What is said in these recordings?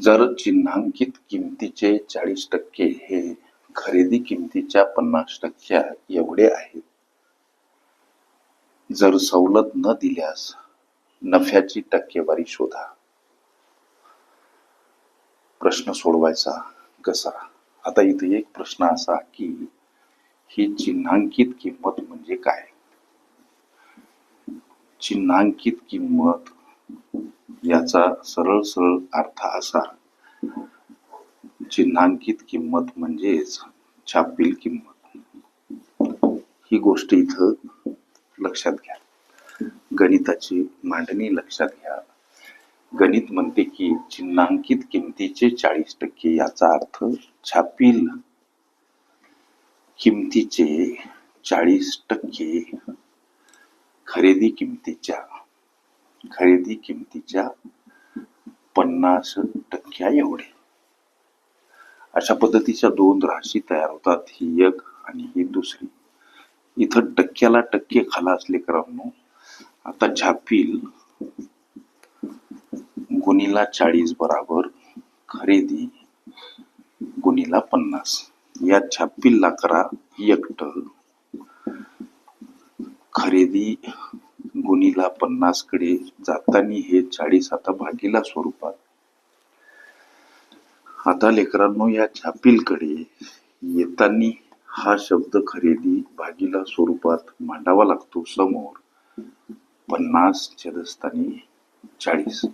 जर चिन्हांकित किमतीचे चाळीस टक्के हे खरेदी किमतीच्या पन्नास टक्क्या एवढे आहेत. जर सवलत न दिल्यास नफ्याची टक्केवारी शोधा. प्रश्न सोडवायचा कसा आता इथे एक प्रश्न असा की ही चिन्हांकित किंमत म्हणजे काय? चिन्हांकित किंमत याचा सरळ सरळ अर्थ असा. चिन्हांकित किंमत म्हणजेच छापील किंमत. ही गोष्ट इथं लक्षात घ्या. गणिताची मांडणी लक्षात घ्या. गणित म्हणते की चिन्हांकित किमतीचे चाळीस टक्के याचा अर्थ छापील किमतीचे चाळीस टक्के खरेदी किमतीच्या खरेदी किमतीच्या पन्नास टक्क्या एवढे. अशा पद्धतीच्या दोन राशी तयार होतात. ही एक आणि ही दुसरी. इथं टक्क्याला टक्के खालास लेकरांनो आता छापील गुणीला चाळीस बराबर खरेदी गुणीला पन्नास. या छापील लाकरा एकट खरेदी गुणीला पन्नासकडे जाताना हे चाळीस आता भागीला स्वरूपात. आता लेकरांनो या छापीलकडे येताना हा शब्द खरेदी भागीला स्वरूपात मांडावा लागतो समोर. पन्नास छेदस्थानी चाळीस.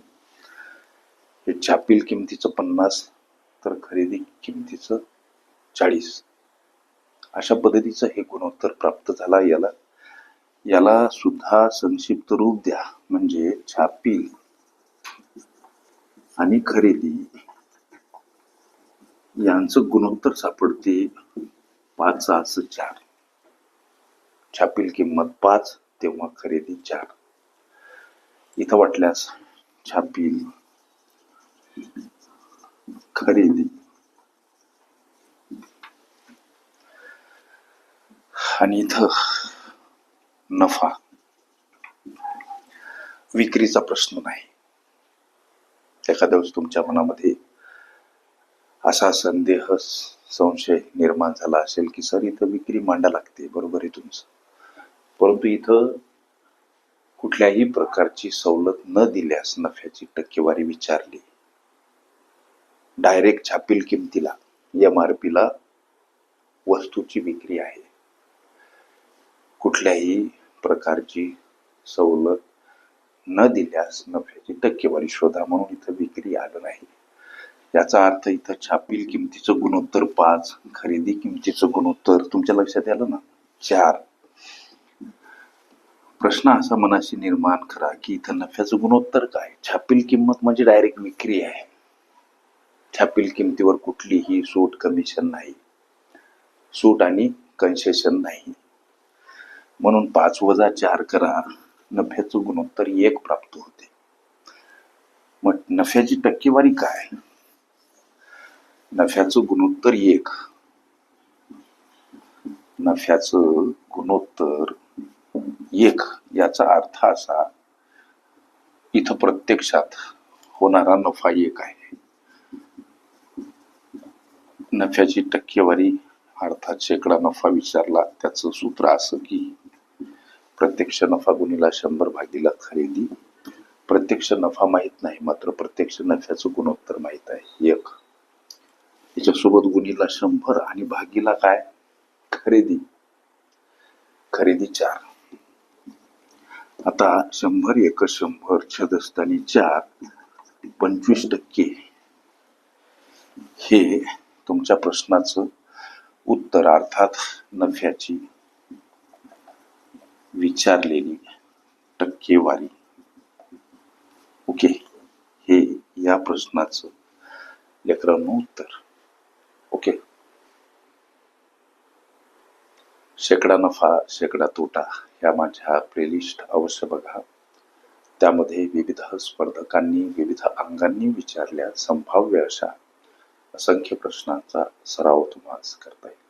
हे छापील किमतीचं पन्नास तर खरेदी किमतीचं चाळीस. अशा पद्धतीचं हे गुणोत्तर प्राप्त झाला याला याला सुद्धा संक्षिप्त रूप द्या. म्हणजे छापील आणि खरेदी. यांचं गुणोत्तर सापडते पाच सहाच चार. छापील किंमत पाच तेव्हा खरेदी चार. इथं वाटल्यास छापील. खरेदी. आणि इथं नफा. विक्रीचा प्रश्न नाही. एखाद्या वेळेस तुमच्या मनामध्ये असा संदेह संशय निर्माण झाला असेल की सर इथं विक्री मांडा लागते. बरोबर आहे तुमचं. परंतु इथं कुठल्याही प्रकारची सवलत न दिल्यास नफ्याची टक्केवारी विचारली. डायरेक्ट छापील किमतीला एम आर पीला वस्तूची विक्री आहे. कुठल्याही प्रकारची सवलत न दिल्यास नफ्याची टक्केवारी शोधा म्हणून इथं विक्री आलं नाही. याचा अर्थ इथं छापील किमतीचं गुणोत्तर पाच खरेदी किमतीचं गुणोत्तर तुमच्या लक्षात आलं ना? चार. प्रश्न असा मनाशी निर्माण करा की इथं नफ्याचं गुणोत्तर काय? छापील किंमत म्हणजे डायरेक्ट विक्री आहे. छापील किमतीवर कुठलीही सूट कमिशन नाही. सूट आणि कन्सेशन नाही. म्हणून पाच वजा चार करा. नफ्याचं गुणोत्तर एक प्राप्त होते. मग नफ्याची टक्केवारी काय? नफ्याचं गुणोत्तर एक. नफ्याचं गुणोत्तर एक याचा अर्थ असा इथं प्रत्यक्षात होणारा नफा एक आहे. नफ्याची टक्केवारी अर्थात शेकडा नफा विचारला त्याचं सूत्र असं की प्रत्यक्ष नफा गुणीला शंभर भागीला खरेदी. प्रत्यक्ष नफा माहीत नाही मात्र प्रत्यक्ष नफ्याचं गुणोत्तर माहीत आहे. एक. याच्यासोबत गुणीला शंभर आणि भागीला काय? खरेदी. खरेदी चार. आता शंभर एक शंभर छदस्थानी चार पंचवीस टक्के. हे तुमच्या प्रश्नाचं उत्तर अर्थात नफ्याची विचारलेली टक्केवारी. ओके हे या प्रश्नाचं लेकरांनो उत्तर. ओके. शेकडा नफा शेकडा तोटा ह्या माझ्या प्लेलिस्ट अवश्य बघा. त्यामध्ये विविध स्पर्धकांनी विविध अंगांनी विचारल्या संभाव्य अशा असंख्य प्रश्नांचा सराव तुम्हाला करता येईल.